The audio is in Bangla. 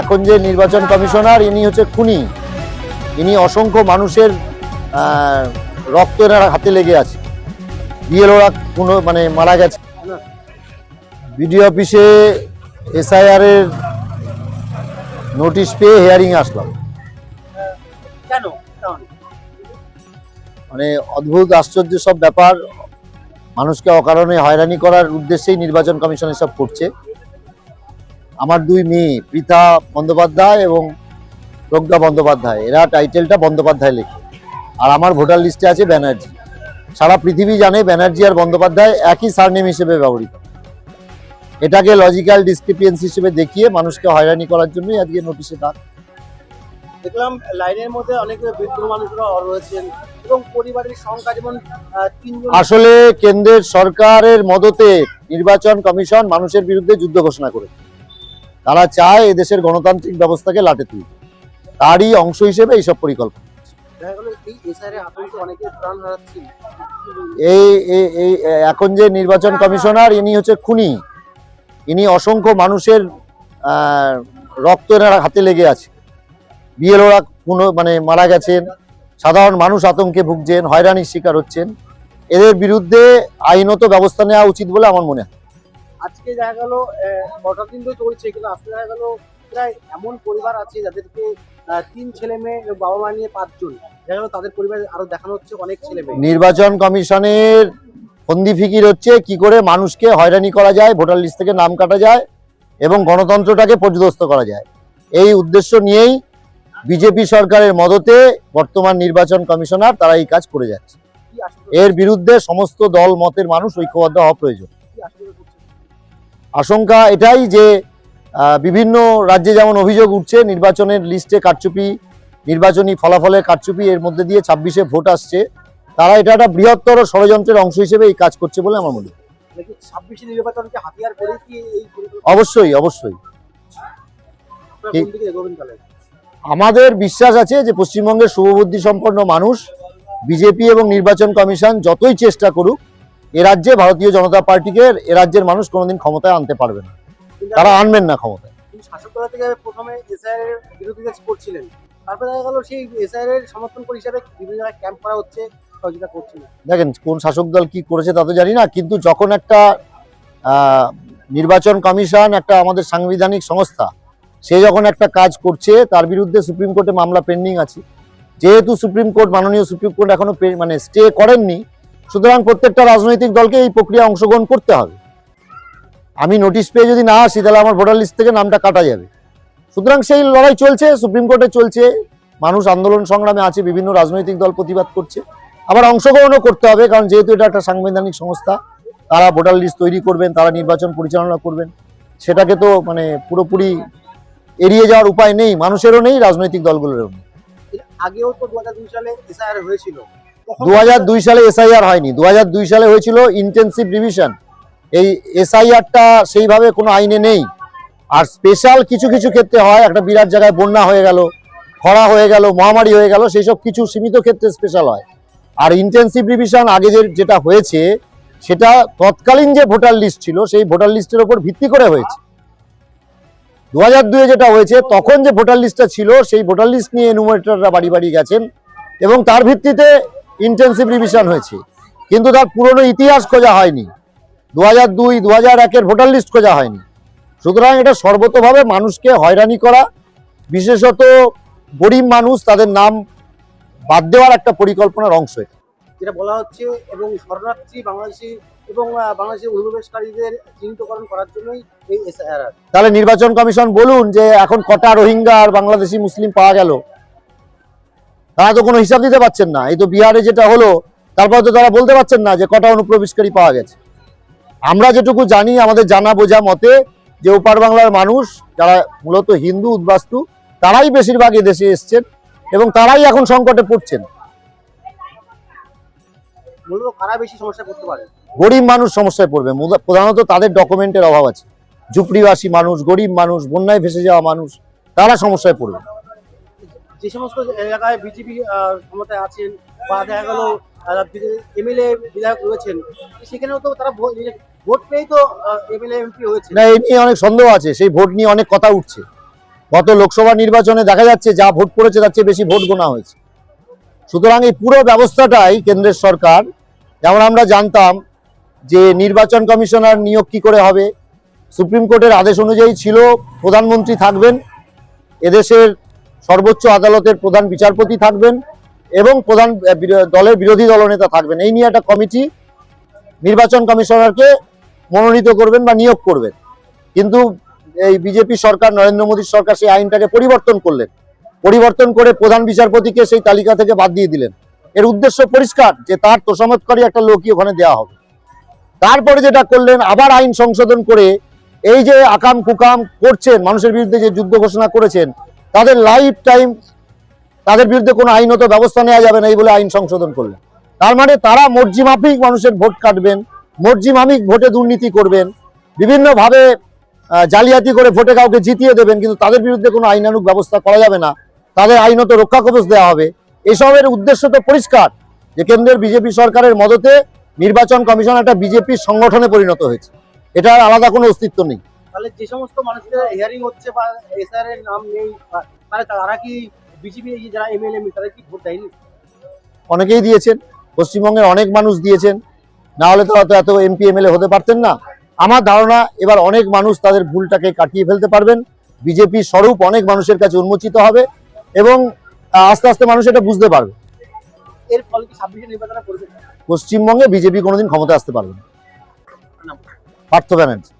এখন যে নির্বাচন কমিশনার ইনি হচ্ছে খুনি। ইনি অসংখ্য মানুষের রক্ত এনার হাতে লেগে আছে। বিএলওরা কোনো মানে মারা গেছে। বিডিও অফিসে এসআইআর এর নোটিশ পেয়ে হিয়ারিং আসলাম। কেন? মানে অদ্ভুত আশ্চর্য সব ব্যাপার। মানুষকে অকারণে হয়রানি করার উদ্দেশ্যেই নির্বাচন কমিশন এসব করছে। আমার দুই মেয়ে পৃথা বন্দ্যোপাধ্যায় এবং প্রজ্ঞা বন্দ্যোপাধ্যায়। এরা টাইটেলটা বন্দ্যোপাধ্যায় লেখে। আর আমার ভোটার লিস্টে আছে ব্যানার্জি। সারা পৃথিবী জানে ব্যানার্জি আর বন্দ্যোপাধ্যায় একই সারনেম হিসেবে ব্যবহৃত। এটাকে লজিক্যাল ডিসক্রিপিয়েন্সি হিসেবে দেখিয়ে মানুষকে হয়রানি করার জন্যই আজকে নোটিশে ডাক দেখলাম লাইনের মধ্যে অনেক বৃদ্ধ মানুষরা রয়েছেন এবং পরিবারের সংখ্যা যেমন আসলে কেন্দ্রের সরকারের মদতে নির্বাচন কমিশন মানুষের বিরুদ্ধে যুদ্ধ ঘোষণা করেছে। তারা চায় এদেশের গণতান্ত্রিক ব্যবস্থাকে লাটে তুলতে। তারই অংশ হিসেবে এইসব পরিকল্পনা। এই এই এখন যে নির্বাচন কমিশনার ইনি হচ্ছে খুনি। ইনি অসংখ্য মানুষের রক্ত এনার হাতে লেগে আছে। বিএলওরা কোনো মানে মারা গেছেন। সাধারণ মানুষ আতঙ্কে ভুগছেন হয়রানির শিকার হচ্ছেন। এদের বিরুদ্ধে আইনত ব্যবস্থা নেওয়া উচিত বলে আমার মনে হয়। আজকে দেখা গেল কটা দিন তো চলছে কিন্তু আজকে দেখা গেল প্রায় এমন পরিবার আছে যাদেরকে তিন ছেলে মেয়ে এবং বাবা মা নিয়ে পাঁচজন। দেখা গেল তাদের পরিবারে আরও দেখানো হচ্ছে অনেক ছেলে মেয়ে। নির্বাচন কমিশনের ফন্দি ফিকির হচ্ছে কি করে মানুষকে হয়রানি করা যায় ভোটার লিস্ট থেকে নাম কাটা যায় এবং গণতন্ত্রটাকে পর্যদস্ত করা যায়। এই উদ্দেশ্য নিয়েই বিজেপি সরকারের মদতে বর্তমান নির্বাচন কমিশনার তারা এই কাজ করে যাচ্ছে। এর বিরুদ্ধে সমস্ত দল মতের মানুষ ঐক্যবদ্ধ হওয়া প্রয়োজন। আশঙ্কা এটাই যে বিভিন্ন রাজ্যে যেমন অভিযোগ উঠছে নির্বাচনের লিস্টে কারচুপি নির্বাচনী ফলাফলে কারচুপি এর মধ্যে দিয়ে ছাব্বিশে ভোট আসছে তারা এটা একটা বৃহত্তর ষড়যন্ত্রের অংশ হিসেবে এই কাজ করছে বলে আমার মনে হয়। অবশ্যই অবশ্যই। আমাদের বিশ্বাস আছে যে পশ্চিমবঙ্গের শুভবুদ্ধি সম্পন্ন মানুষ বিজেপি এবং নির্বাচন কমিশন যতই চেষ্টা করুক এ রাজ্যে ভারতীয় জনতা পার্টিকে এ রাজ্যের মানুষ কোনোদিন ক্ষমতায় আনতে পারবে না। তারা আনবেন না ক্ষমতায়। শাসক দল থেকে প্রথমে এসআইআর এর বিরোধিতা করছিলেন। তারপরে দেখা গেল সেই এসআইআর এর সমর্থন করে হিসাবে বিভিন্ন জায়গায় ক্যাম্প করা হচ্ছে সহযোগিতা করছে দেখেন কোন শাসক দল কি করেছে তা তো জানি না কিন্তু যখন একটা নির্বাচন কমিশন একটা আমাদের সাংবিধানিক সংস্থা সে যখন একটা কাজ করছে তার বিরুদ্ধে সুপ্রিম কোর্টে মামলা পেন্ডিং আছে। যেহেতু সুপ্রিম কোর্ট মাননীয় সুপ্রিম কোর্ট এখনও মানে স্টে করেননি সুতরাং প্রত্যেকটা রাজনৈতিক দলকে এই প্রক্রিয়া অংশগ্রহণ করতে হবে। আমি নোটিশ পেয়ে যদি না আসি, তাহলে আমার ভোটার লিস্ট থেকে নামটা কাটা যাবে। সুতরাং সেই লড়াই চলছে, সুপ্রিম কোর্টে চলছে। মানুষ আন্দোলন সংগ্রামে আছে, বিভিন্ন রাজনৈতিক দল প্রতিবাদ করছে। আবার অংশগ্রহণও করতে হবে, কারণ যেহেতু এটা একটা সাংবিধানিক সংস্থা, তারা ভোটার লিস্ট তৈরি করবেন, তারা নির্বাচন পরিচালনা করবেন। সেটাকে তো মানে পুরোপুরি এড়িয়ে যাওয়ার উপায় নেই, মানুষেরও নেই, রাজনৈতিক দলগুলোরও নেই। আগেও তো দু হাজার দুই সালে এসআইআর হয়েছিল। দু সালে এসআইআর হয়নি। দু সালে হয়েছিল ইন্টেন্সিভ রিভিশন এই এসআইআরটা সেইভাবে কোনো আইনে নেই। আর স্পেশাল কিছু কিছু ক্ষেত্রে হয়, একটা বিরাট জায়গায় বন্যা হয়ে গেল, খরা হয়ে গেল, মহামারী হয়ে গেল সেই সব কিছু সীমিত ক্ষেত্রে স্পেশাল হয়। আর ইন্টেন্সিভ রিভিশন আগে যেটা হয়েছে, সেটা তৎকালীন যে ভোটার লিস্ট ছিল, সেই ভোটার লিস্টের উপর ভিত্তি করে হয়েছে। দু হাজার দুয়ে যেটা হয়েছে, তখন যে ভোটার লিস্টটা ছিল, সেই ভোটার লিস্ট নিয়ে এনুমারেটররা বাড়ি বাড়ি গেছেন এবং তার ভিত্তিতে ইন্টেন্সিভ রিভিশন হয়েছে। কিন্তু তার পুরনো ইতিহাস খোঁজা হয়নি। দু হাজার দুই দু হাজার একের ভোটার লিস্ট খোঁজা হয়নি। সুতরাং এটা সর্বতভাবে মানুষকে হয়রানি করা বিশেষত গরিব মানুষ তাদের নাম বাদ দেওয়ার একটা পরিকল্পনার অংশ এটা। যেটা বলা হচ্ছে এবং শরণার্থী বাংলাদেশি এবং আহ, বাংলাদেশি অনুপ্রবেশকারীদের চিহ্নিতকরণ করার জন্যই এই এসআইআর তাহলে নির্বাচন কমিশন বলুন যে এখন কটা রোহিঙ্গা আর বাংলাদেশি মুসলিম পাওয়া গেল। তারা তো কোনো হিসাব দিতে পারছেন না। এই তো বিহারে যেটা হলো তারপর তো তারা বলতে পারছেন না যে কটা অনুপ্রবেশকারী পাওয়া গেছে। আমরা যেটুকু জানি আমাদের জানা বোঝা মতে যে ওপার বাংলার মানুষ যারা মূলত হিন্দু উদ্বাস্তু তারাই বেশিরভাগ এদেশে এসছেন এবং তারাই এখন সংকটে পড়ছেন। গরিব মানুষ সমস্যায় পড়বে। প্রধানত তাদের ডকুমেন্টের অভাব আছে। ঝুপড়িবাসী মানুষ গরিব মানুষ বন্যায় ভেসে যাওয়া মানুষ তারা সমস্যায় পড়বে। যে সমস্ত এলাকায় বিজেপি ক্ষমতায় আছেন বা দেখা গেল এমএলএ বিধায়ক রয়েছেন, সেখানেও তো তারা ভোট ভোট পেয়েই তো এমএলএ, এমপি হয়েছে। না এই অনেক সন্দেহ আছে, সেই ভোট নিয়ে অনেক কথা উঠছে। গত লোকসভা নির্বাচনে দেখা যাচ্ছে যা ভোট পড়েছে তার চেয়ে বেশি ভোট গোনা হয়েছে। সুতরাং এই পুরো ব্যবস্থাটাই কেন্দ্রের সরকার, যেমন আমরা জানতাম যে নির্বাচন কমিশনার নিয়োগ কি করে হবে, সুপ্রিম কোর্টের আদেশ অনুযায়ী ছিল, প্রধানমন্ত্রী থাকবেন, এদেশের সর্বোচ্চ আদালতের প্রধান বিচারপতি থাকবেন এবং প্রধান দলের বিরোধী দলনেতা থাকবেন। এই নিয়ে একটা কমিটি নির্বাচন কমিশনারকে মনোনীত করবেন বা নিয়োগ করবেন। কিন্তু এই বিজেপি সরকার, নরেন্দ্র মোদীর সরকার সেই আইনটাকে পরিবর্তন করলেন। পরিবর্তন করে প্রধান বিচারপতিকে সেই তালিকা থেকে বাদ দিয়ে দিলেন। এর উদ্দেশ্য পরিষ্কার, যে তার তোষামতকারী একটা লোকই ওখানে দেওয়া হবে। তারপরে যেটা করলেন, আবার আইন সংশোধন করে এই যে আকাম কুকাম করছেন, মানুষের বিরুদ্ধে যে যুদ্ধ ঘোষণা করেছেন তাদের লাইফ টাইম তাদের বিরুদ্ধে কোনো আইনত ব্যবস্থা নেওয়া যাবে না এই বলে আইন সংশোধন করলেন। তার মানে তারা মর্জি মাফিক মানুষের ভোট কাটবেন, মর্জি মাফিক ভোটে দুর্নীতি করবেন, বিভিন্নভাবে জালিয়াতি করে ভোটে কাউকে জিতিয়ে দেবেন, কিন্তু তাদের বিরুদ্ধে কোনো আইনানুক ব্যবস্থা করা যাবে না। তাদের আইনত রক্ষা কবচ দেওয়া হবে। এসবের উদ্দেশ্য তো পরিষ্কার যে কেন্দ্রের বিজেপি সরকারের মদতে নির্বাচন কমিশন একটা বিজেপির সংগঠনে পরিণত হয়েছে। এটার আলাদা কোনো অস্তিত্ব নেই। তাহলে যে সমস্ত মানুষদের হিয়ারিং হচ্ছে বা এসআর এর নাম নেই তাহলে তারা কি বিজেপি যারা এমএলএ তারা কি ভোট দেয়নি? অনেকেই দিয়েছেন পশ্চিমবঙ্গের অনেক মানুষ দিয়েছেন না হলে তো হয়তো এত এমপি এমএলএ হতে পারতেন না। আমার ধারণা এবার অনেক মানুষ তাদের ভুলটাকে কাটিয়ে ফেলতে পারবেন। বিজেপি স্বরূপ অনেক মানুষের কাছে উন্মোচিত হবে এবং আস্তে আস্তে মানুষ এটা বুঝতে পারবে। এর ফলে কি ছাব্বিশে নির্বাচনে পশ্চিমবঙ্গে বিজেপি কোনোদিন ক্ষমতা আসতে পারবে না। পার্থ ব্যানার্জি।